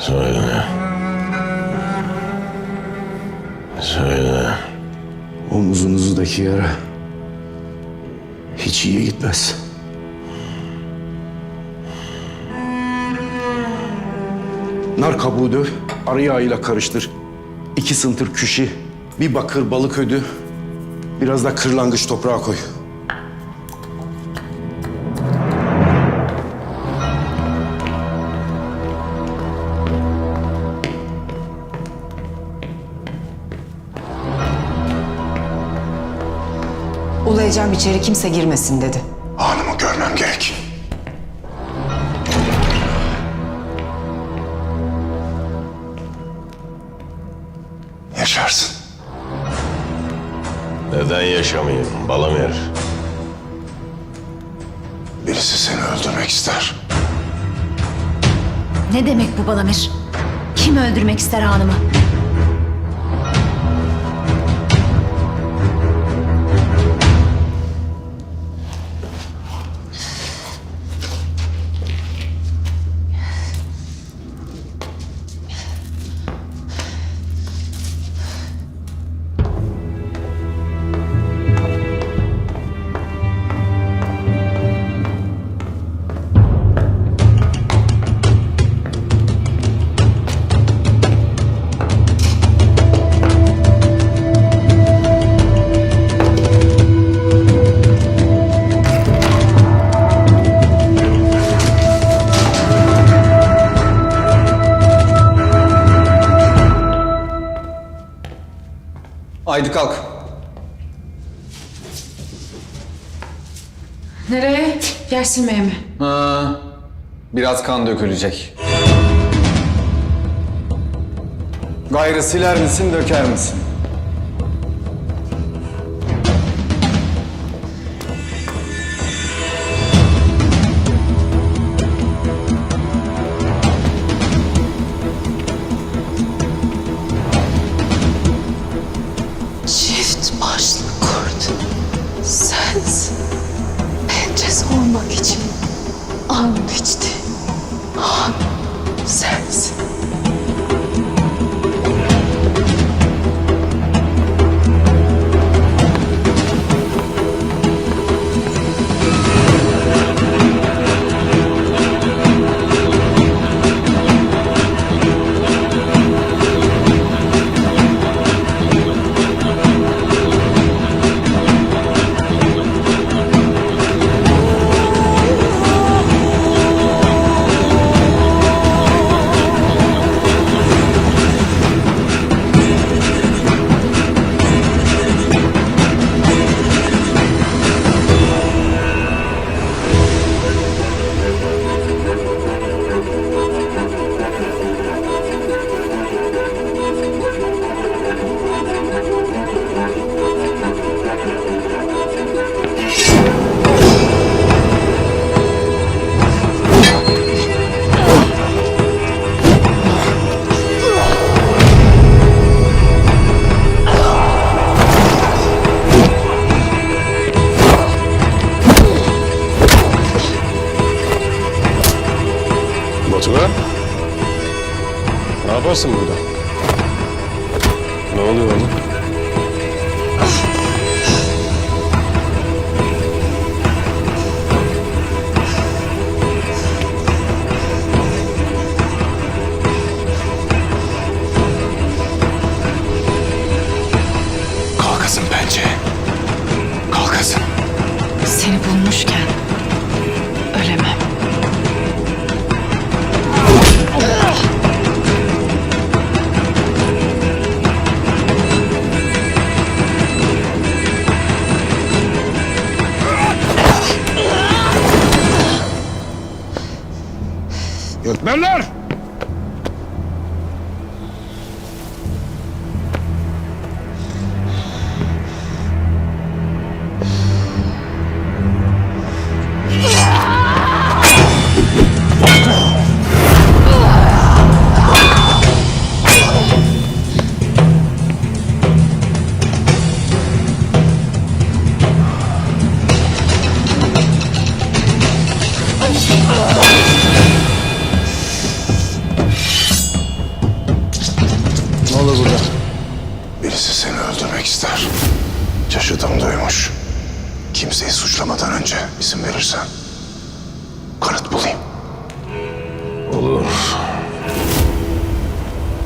Söyle. Söyle. Omuzunuzdaki yara hiç iyi gitmez. Nar kabuğu döv, arı yağıyla karıştır. İki sıntır küşi, bir bakır balık ödü, biraz da kırlangıç toprağa koy. Ulayacağım içeri kimse girmesin dedi. Hanımı görmem gerek. Yaşarsın. Neden yaşamayayım Balamir? Birisi seni öldürmek ister. Ne demek bu Balamir? Kim öldürmek ister hanımı? Haydi kalk. Nereye? Yer silmeye mi? Ha, biraz kan dökülecek. Gayrı siler misin, döker misin? Batuhan? Ne yaparsın burada? Ne oluyor oğlum? señor! burada. Birisi seni öldürmek ister. Çaşıdım duymuş. Kimseyi suçlamadan önce izin verirsen kanıt bulayım. Olur.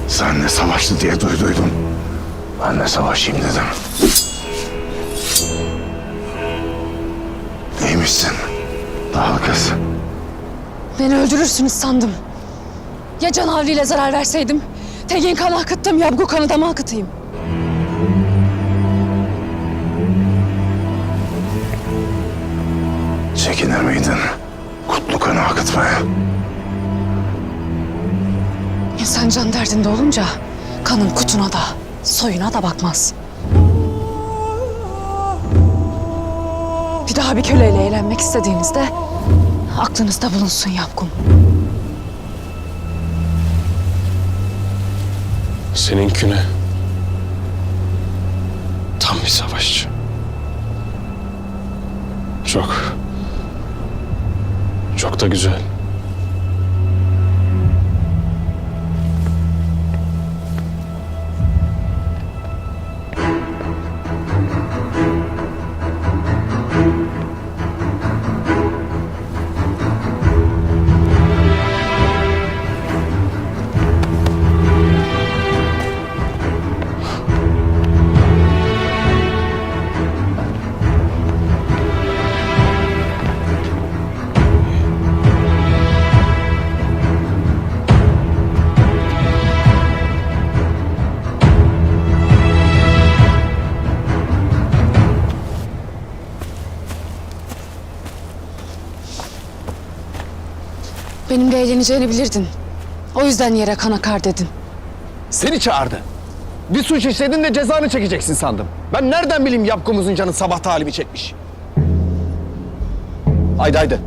Sen ne savaştı diye duyduydun. Ben de savaşayım dedim. Neymişsin? Daha kız. Beni öldürürsünüz sandım. Ya canavliyle zarar verseydim? Tegin kan akıttım ya bu kanı da mı akıtayım? Çekinir miydin? Kutlu kanı akıtmaya. İnsan can derdinde olunca kanın kutuna da soyuna da bakmaz. Bir daha bir köleyle eğlenmek istediğinizde aklınızda bulunsun Yapkum. Seninkine tam bir savaşçı. Çok, çok da güzel. Benimle eğleneceğini bilirdin. O yüzden yere kan akar dedin. Seni çağırdı. Bir suç işledin de cezanı çekeceksin sandım. Ben nereden bileyim yapkumuzun canı sabah talibi çekmiş. Haydi haydi.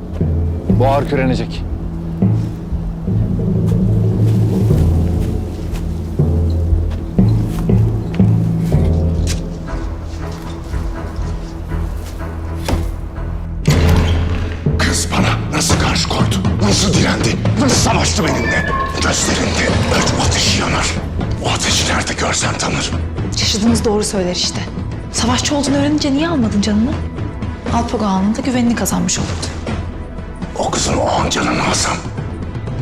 Bu ağır kürenecek. Savaştı benimle? Gözlerinde ölüm ateşi yanar. O ateşi nerede görsem tanırım. Yaşadığınız doğru söyler işte. Savaşçı olduğunu öğrenince niye almadın canını? Alpago anında güvenini kazanmış olurdu. O kızın o an canını alsam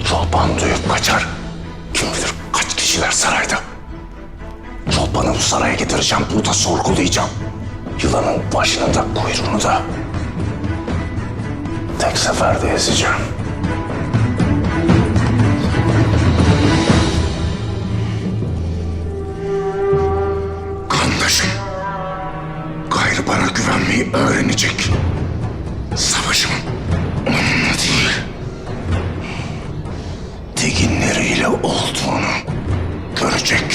Çolpan duyup kaçar. Kim bilir kaç kişiler sarayda. Çolpan'ı bu saraya getireceğim. Burada sorgulayacağım. Yılanın başını da kuyruğunu da tek seferde ezeceğim. öğrenecek. Savaşım onunla değil. Tekinleriyle olduğunu görecek.